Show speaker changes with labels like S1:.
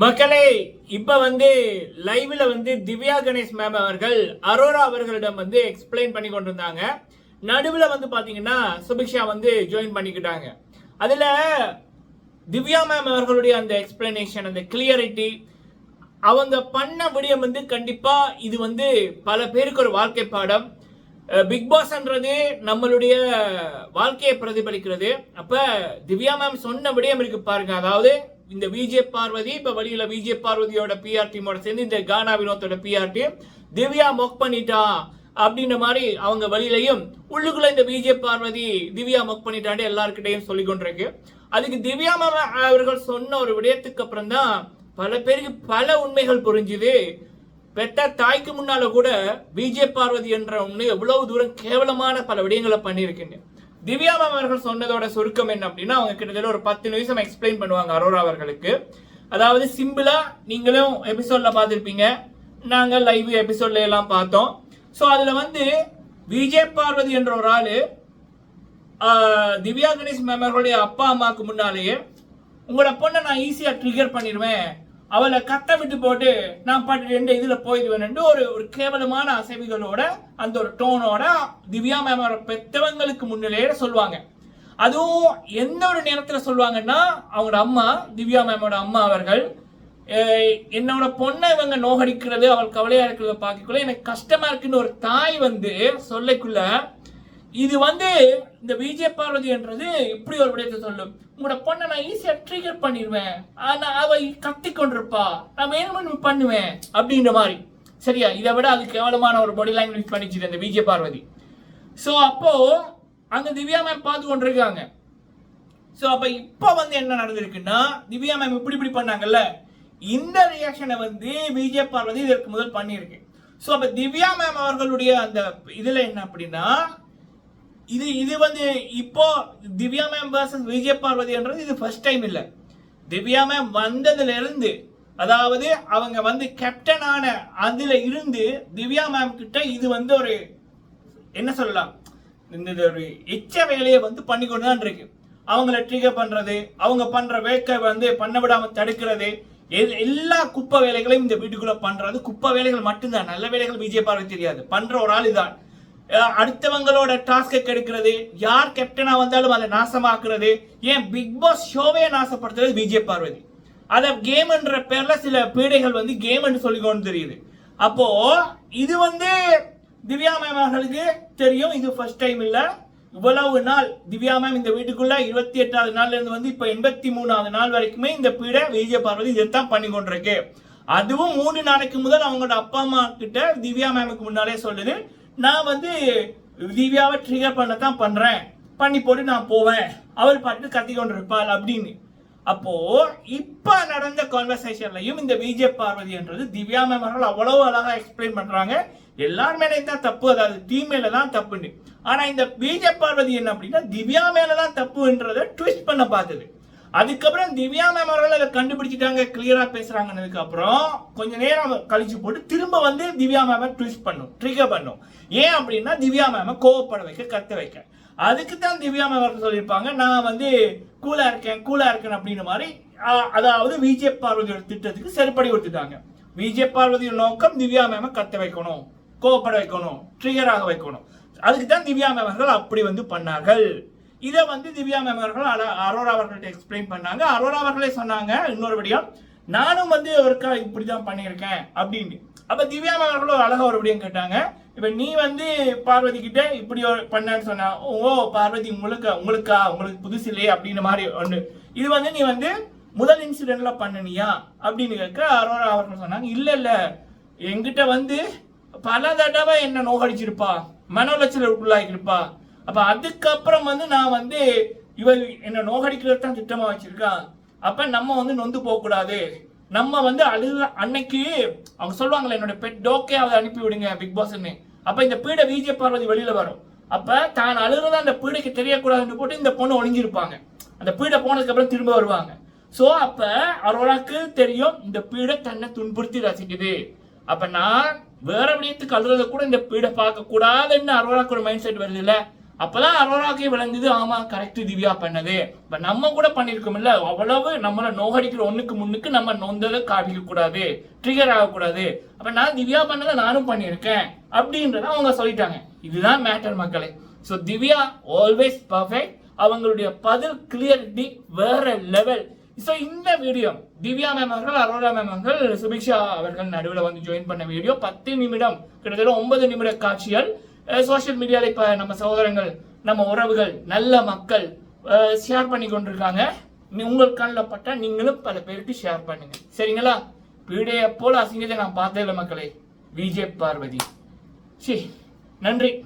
S1: மக்களே இப்ப வந்து லைவ்ல வந்து திவ்யா கணேஷ் மேம் அவர்கள் அரோரா அவர்களிடம் வந்து எக்ஸ்பிளைன் பண்ணி கொண்டிருந்தாங்க. நடுவில் வந்து பாத்தீங்கன்னா சுபிக்ஷா வந்து ஜாயின் பண்ணிக்கிட்டாங்க. அதுல திவ்யா மேம் அவர்களுடைய அந்த எக்ஸ்பிளனேஷன் அந்த கிளியரிட்டி அவங்க பண்ண விடயம் வந்து கண்டிப்பா இது வந்து பல பேருக்கு ஒரு வாழ்க்கை பாடம். பிக் பாஸ்ன்றது நம்மளுடைய வாழ்க்கையை பிரதிபலிக்கிறது. அப்ப திவ்யா மேம் சொன்ன விடயம் இருக்கு பாருங்க. அதாவது இந்த விஜே பார்வதி இப்போ வழியில் விஜே பார்வதியோட பிஆர் டீமோட சேர்ந்து இந்த கானா வினோத்தோட பிஆர் டீம் திவ்யா மொக் பண்ணிட்டா அப்படின்ற மாதிரி அவங்க வழியிலையும் உள்ளுக்குள்ள இந்த விஜே பார்வதி திவ்யா மொக் பண்ணிட்டாண்டு எல்லாருக்கிட்டையும் சொல்லி கொண்டிருக்கு. அதுக்கு திவ்யா அவர்கள் சொன்ன ஒரு விடயத்துக்கு அப்புறம் தான் பல பேருக்கு பல உண்மைகள் புரிஞ்சுது. பெத்த தாய்க்கு முன்னால கூட விஜே பார்வதி என்ற உண்மை எவ்வளவு தூரம் கேவலமான பல விடயங்களை பண்ணியிருக்கேன் திவ்யா மேம் அவர்கள் சொன்னதோட சுருக்கம் என்ன அப்படின்னா அவங்க கிட்டத்தட்ட ஒரு பத்து நிமிஷம் எக்ஸ்பிளைன் பண்ணுவாங்க அரோரா அவர்களுக்கு. அதாவது சிம்பிளா நீங்களும் எபிசோட்ல பார்த்துருப்பீங்க. நாங்கள் லைவ் எபிசோட்ல எல்லாம் பார்த்தோம். ஸோ அதுல வந்து விஜய் பார்வதி என்ற ஒரு ஆளு திவ்யா கணேஷ் மேம் அவர்களுடைய அப்பா அம்மாவுக்கு முன்னாலேயே உங்களோட பொண்ணை நான் ஈஸியா ட்ரிகர் பண்ணிடுவேன் அவளை கத்த விட்டு போட்டு நான் பாட்டு ரெண்டு இதுல போயிடுவேன் ஒரு ஒரு கேவலமான அசைவுகளோட அந்த ஒரு டோனோட திவ்யா மேம் பெத்தவங்களுக்கு முன்னிலையில சொல்லுவாங்க. அதுவும் எந்த ஒரு நேரத்தில் சொல்லுவாங்கன்னா அவங்களோட அம்மா திவ்யா மேமோட அம்மா அவர்கள் என்னோட பொண்ணை இவங்க நோகடிக்கிறது அவள் கவலையா இருக்கிறத பார்க்கக்குள்ள எனக்கு கஷ்டமா இருக்குன்னு ஒரு தாய் வந்து சொல்லக்குள்ள இது வந்து இந்த விஜய் பார்வதி என்றது இப்படி ஒரு விடயத்தை சொல்லும். உங்களோட பொண்ணை நான் ஈஸியாக ட்ரிகர் பண்ணிடுவேன் ஆனால் அவள் கத்தி கொண்டிருப்பா. நான் வேணும்னு பண்ணுவேன். அப்படின்ற மாதிரி. சரியா? இதை விட அது கேவலமான ஒரு பாடி லாங்குவேஜ் பண்ணிச்சு இந்த விஜய் பார்வதி ஸோ அப்போ அந்த திவ்யா மேம் பார்த்து கொண்டிருக்காங்க. ஸோ அப்போ இப்போ வந்து என்ன நடந்திருக்குன்னா திவ்யா மேம் இப்படி இப்படி பண்ணாங்கல்ல? இந்த ரியாக்ஷனை வந்து விஜய் பார்வதி இதற்கு முதல் பண்ணியிருக்கு. ஸோ அப்போ திவ்யா மேம் அவர்களுடைய அந்த இதில் என்ன அப்படின்னா இது இது வந்து இப்போ திவ்யா மேம் வர்சஸ் விஜய் பார்வதின்றது இது ஃபர்ஸ்ட் டைம் இல்லை. திவ்யா மேம் வந்ததுலேருந்து அதாவது அவங்க வந்து கேப்டன் ஆன இருந்து திவ்யா மேம் கிட்ட இது வந்து ஒரு என்ன சொல்லலாம்? இந்த இது ஒரு எச்ச வேலையை வந்து பண்ணி கொண்டு தான் இருக்கு. அவங்கள ட்ரிகர் பண்ணுறது அவங்க பண்ணுற வேக்க வந்து பண்ண விடாமல் தடுக்கிறது எல்லா குப்பை வேலைகளையும் இந்த வீட்டுக்குள்ளே பண்ணுறது குப்பை வேலைகள் மட்டும்தான். நல்ல வேலைகள் விஜய் பார்வை தெரியாது. பண்ணுற ஒரு ஆள் இதான். அடுத்தவங்களோட டாஸ்கை கெடுக்கிறது யார் கேப்டனா வந்தாலும் அதை நாசமாக்குறது ஏன் பிக் பாஸ் ஷோவே நாசப்படுத்துறது விஜய் பார்வதி. அதை கேம்ன்ற பேர்ல சில பீடைகள் வந்து கேம்னு சொல்லி தெரியுது. அப்போ இது வந்து திவ்யா மேம் அவர்களுக்கு தெரியும் இது ஃபர்ஸ்ட் டைம் இல்லை. இவ்வளவு நாள் திவ்யா மேம் இந்த வீட்டுக்குள்ள இருபத்தி எட்டாவது நாள்ல இருந்து வந்து இப்ப எண்பத்தி மூணாவது நாள் வரைக்குமே இந்த பீடை விஜய பார்வதி இதைத்தான் பண்ணி கொண்டிருக்கு அதுவும் மூணு நாளைக்கு முதல் அவங்களோட அப்பா அம்மா கிட்ட திவ்யா மேமுக்கு முன்னாலே சொல்லுது. நான் வந்து திவ்யாவை ட்ரிகர் பண்ண தான் பண்ணுறேன் பண்ணி போட்டு நான் போவேன். அவள் பாட்டு கத்தி கொண்டு இருப்பாள் அப்படின்னு. அப்போ இப்போ நடந்த கான்வர்சேஷன்லையும் இந்த விஜய் பார்வதின்றது திவ்யா மேம் அவர்கள் அழகாக அழகா எக்ஸ்பிளைன் பண்ணுறாங்க எல்லார் மேலேயும் தான் தப்பு அதாவது டீம் மேல தான் தப்புன்னு. ஆனால் இந்த விஜய் பார்வதி என்ன அப்படின்னா திவ்யா மேலே தான் தப்புன்றதை ட்விஸ்ட் பண்ண பார்த்தது. அதுக்கப்புறம் திவ்யா மேம் அவர்கள் அதை கண்டுபிடிச்சிட்டாங்க கிளியரா பேசுறாங்கன்னதுக்கு அப்புறம் கொஞ்ச நேரம் கழிச்சு போட்டு திரும்ப வந்து திவ்யா மேம ட்விஸ்ட் பண்ணும் ட்ரிகர் பண்ணும். ஏன் அப்படின்னா திவ்யா மேம கோவப்பட வைக்க கத்த வைக்க. அதுக்கு தான் திவ்யா மேம் அவர்கள் சொல்லியிருப்பாங்க நான் வந்து கூலா இருக்கேன் கூலா இருக்கேன் அப்படின்ற மாதிரி அதாவது விஜய் பார்வதியோட திட்டத்துக்கு செருப்படி கொடுத்துட்டாங்க விஜய் பார்வதியோட நோக்கம் திவ்யா மேம கத்த வைக்கணும் கோவப்பட வைக்கணும் ட்ரிகராக வைக்கணும். அதுக்கு தான் திவ்யா மேம் அவர்கள் அப்படி வந்து பண்ணார்கள். இதை வந்து திவ்யா மேம் அவர்கள் அரோரா அவர்கள்ட்ட எக்ஸ்பிளைன் பண்ணாங்க. அரோரா அவர்களே சொன்னாங்க இன்னொரு விடியம் நானும் வந்து ஒருக்கா இப்படி தான் பண்ணியிருக்கேன் அப்படின்னு. அப்போ திவ்யா மேம் அவர்களும் ஒரு அழகா ஒரு விடியம் கேட்டாங்க. இப்போ நீ வந்து பார்வதி கிட்ட இப்படி ஒரு பண்ணேன்னு சொன்னா ஓ பார்வதி உங்களுக்கு உங்களுக்கா? உங்களுக்கு புதுசு இல்லையே? அப்படின்ற மாதிரி ஒன்று இது வந்து நீ வந்து முதல் இன்சிடென்ட்ல பண்ணனியா? அப்படின்னு கேட்க அரோரா அவர்கள் சொன்னாங்க இல்லை இல்லை. எங்கிட்ட வந்து பல தடவை என்ன நோகடிச்சிருப்பா. மன உளைச்சல் உள்ளாகிருப்பா அப்போ அதுக்கப்புறம் வந்து நான் வந்து இவர் என்னை நோகடிக்கிறது தான் திட்டமாக வச்சிருக்கா அப்போ நம்ம வந்து நொந்து போகக்கூடாது. நம்ம வந்து அழுத அன்னைக்கு அவங்க சொல்லுவாங்களே என்னோட பெட் டோக்கே அதை அனுப்பி விடுங்க பிக் பாஸ்ன்னு. அப்போ இந்த பீடை விஜய பார்வதி வெளியில வரும். அப்போ தான் அழுகிறத அந்த பீடைக்கு தெரியக்கூடாதுன்னு போட்டு இந்த பொண்ணு ஒளிஞ்சிருப்பாங்க. அந்த பீடை போனதுக்கப்புறம் திரும்ப வருவாங்க. ஸோ அப்போ அரோராக்கு தெரியும் இந்த பீடை தன்னை துன்புறுத்தி ரசிக்குது. அப்போ நான் வேற விடயத்துக்கு அழுறத கூட இந்த பீடை பார்க்கக்கூடாதுன்னு அரோராக்கு ஒரு மைண்ட் செட் வருது இல்லை அப்போதான் அரோராக்கே விளங்குது ஆமா கரெக்ட் திவ்யா பண்ணது. இப்போ நம்ம கூட பண்ணியிருக்கோம்ல அவ்வளவு நம்மளை நோகடிக்கிற ஒன்றுக்கு முன்னுக்கு நம்ம நொந்ததை காட்டிக்கக்கூடாது ட்ரிகர் ஆகக்கூடாது. அப்போ நான் திவ்யா பண்ணதை நானும் பண்ணியிருக்கேன் அப்படின்றத அவங்க சொல்லிட்டாங்க. இதுதான் மேட்டர் மக்களே. ஸோ திவ்யா ஆல்வேஸ் பர்ஃபெக்ட் அவங்களுடைய பதில் கிளியரிட்டி வேற லெவல் ஸோ இந்த வீடியோ திவ்யா மேம் அவர்கள் அரோரா மேம் அவர்கள் சுபிக்ஷா அவர்கள் நடுவில் வந்து ஜாயின் பண்ண வீடியோ பத்து நிமிடம் கிட்டத்தட்ட ஒன்பது நிமிட காட்சிகள். சோஷியல் மீடியாவில் இப்போ நம்ம சகோதரங்கள் நம்ம உறவுகள் நல்ல மக்கள் ஷேர் பண்ணி கொண்டிருக்காங்க. நீ- உங்கள் கண்ணில் நீங்களும் பல பேருக்கு ஷேர் பண்ணுங்க. சரிங்களா? வீடியோ போல் அசிங்கத்தை நான் பார்த்ததில்லை மக்களே. விஜய் பார்வதி. சி நன்றி.